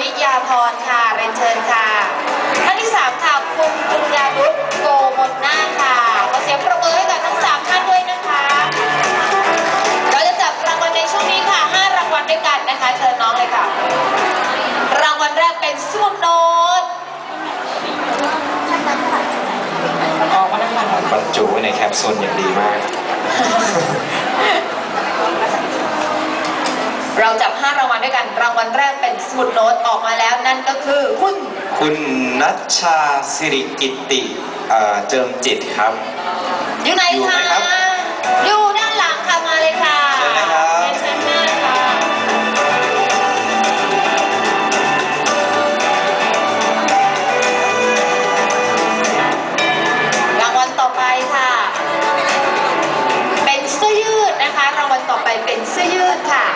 วิยาพรค่ะเรียนเชิญค่ะท่านที่สามค่ะคุณปุญญานุชโกมลนาค่ะขอเสียงประมือให้กับทั้งสามท่านด้วยนะคะ เราจะจับรางวัลในช่วงนี้ค่ะห้ารางวัลด้วยกันนะคะเชิญน้องเลยค่ะ รางวัลแรกเป็นสมุดโน้ตบรรจุไว้ในแคปซูลอย่างดีมาก ด้วยกันรางวัลแรกเป็นสมุดโน้ตออกมาแล้วนั่นก็คือคุณคุณนัชชาสิริกิตติเอ่อเจิมจิตครับ อยู่ไหนอยู่ไหคะนครับอยู่ด้านหลังค่ะมาเลยค่ะเชิญเลยครับเรียนเชิญมากค่ะรางวัลต่อไปค่ะ เป็นเสื้อยืดนะคะ รางวัลต่อไปเป็นเสื้อยืดค่ะ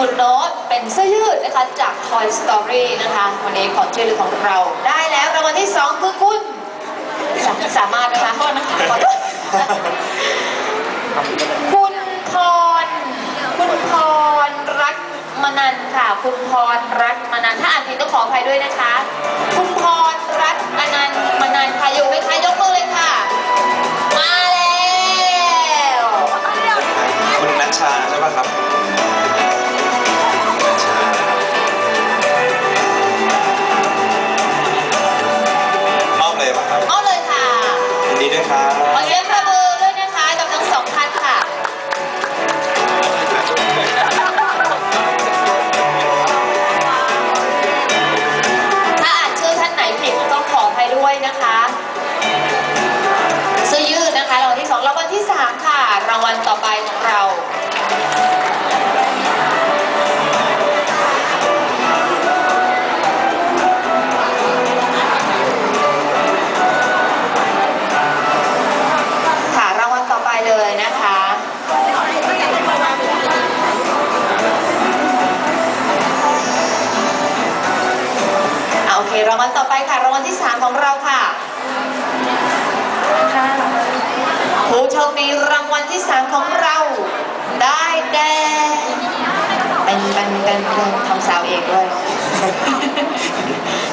คุณโน้ตเป็นเสื้อยืดนะคะจาก Toy Story นะคะ วันนี้ของช่วยเหลือของเราได้แล้วรางวัลที่สองคือคุณ วัลต่อไปของเราค่ะรางวัลต่อไปเลยนะคะอะโอเครางวัลต่อไปค่ะรางวัลที่สามของเราค่ะค่ะ ผู้โชคดีรางวัลที่สามของเรา ได้แก่เป็นเป็นเป็นเป็นทำสาวเองด้วย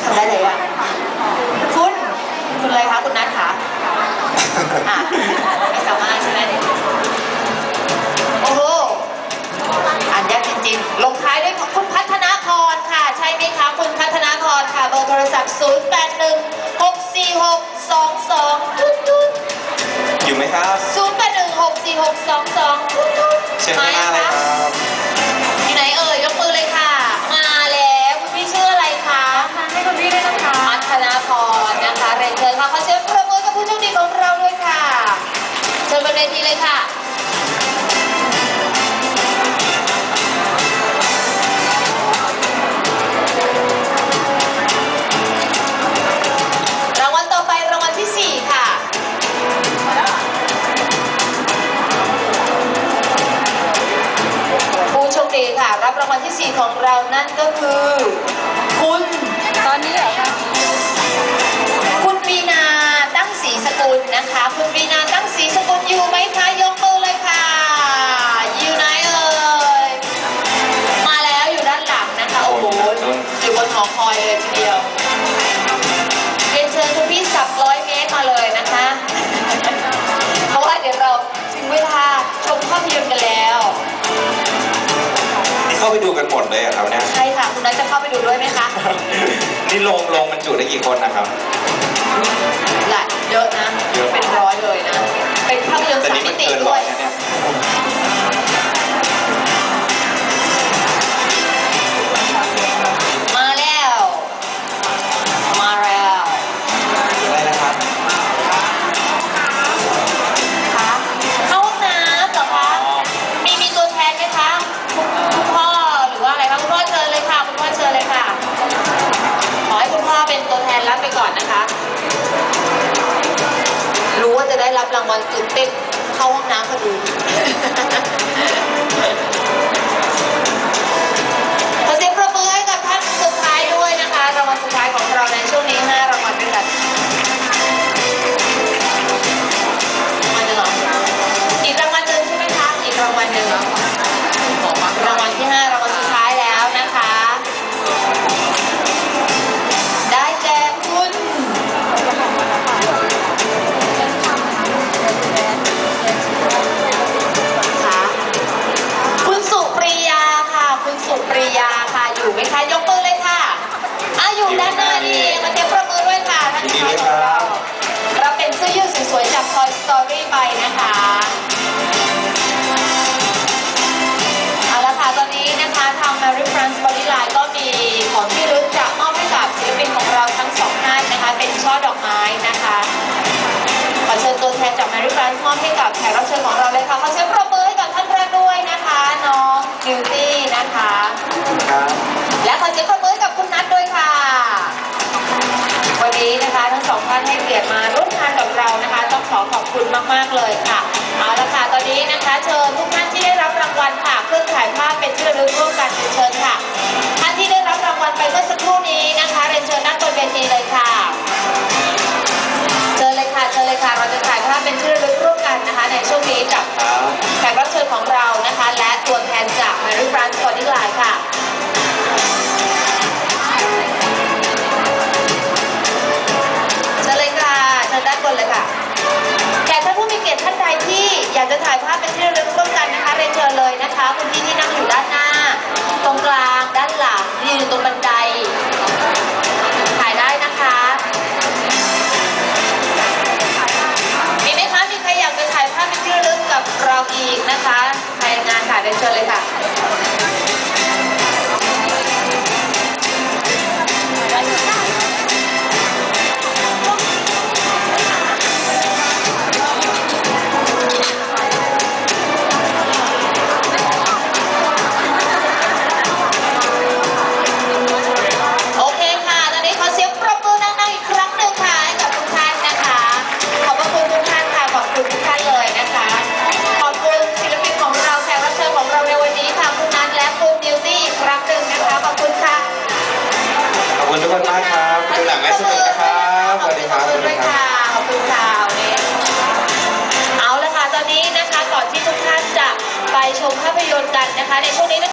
ทำได้เลยอะคุณคุณอะไรคะคุณนัทคะอะไม่สามารถใช่ไหมโอ้โหอ่านยากจริงๆ ลงท้ายด้วยคุณพัฒนาพรค่ะ ใช่ไหมคะคุณพัฒนาพรค่ะเบอร์โทรศัพท์ 0 8 1 6 4 6 2 4 6 2 2ตุ๊ดตุ๊ด เชิญข้างหน้าเลย ผู้โชคดีค่ะ รับรางวัลที่ 4 ของเรานั่นก็คือ คุณ ตอนนี้เหรอคะคุณวีนาตั้งศรีสกุลนะคะ คุณวีนาตั้งศรีสกุลอยู่ไหมคะยกมือเลยค่ะาไปดูกันหมดเลยเหรอครับเนี่ย ใช่ค่ะ คุณนัทจะเข้าไปดูด้วยไหมคะนี่ลงลงบรรจุได้กี่คนนะครับ หลายเยอะนะ เยอะ เป็นร้อยเลยนะ เป็นภาพยนตร์แต่สามนี่มัมินติเกินด้ร้วอยยนะเนี่ย รับรางวัลตื่นเต้นเข้าห้องน้ำพอดีขอเสียงปรบมือให้กับท่านสุดท้ายด้วยนะคะ รางวัลสุดท้ายของเราในช่วงนี้5รางวัลด้วยกัน อกไม้นะคะ ขอเชิญตัวแทนจากแมรี่ฟรานซ์มอบให้กับแขกรับเชิญของเราเลยค่ะขอเชิญปรบมือให้กับท่านแรกด้วยนะคะน้องบิวตี้นะคะ และขอเสียงปรบมือให้กับคุณนัทด้วยค่ะ วันนี้นะคะทั้งสองท่านให้เกียรติมาร่วมงานกับเรานะคะ ต้องขอขอบคุณมากๆเลยค่ะเอาละค่ะตอนนี้นะคะ เชิญทุกท่านที่ได้รับรางวัลค่ะเพื่อถ่ายภาพเป็นที่ระลึกร่วมกันเชิญค่ะท่านที่ได้รับรางวัลไปเมื่อสักครู่นี้นะคะเรียนเชิญนั่งบนเวที ญเลยนะคะคุณพี่ที่นั่ง ชมภาพยนตร์กันนะคะ ในช่วงนี้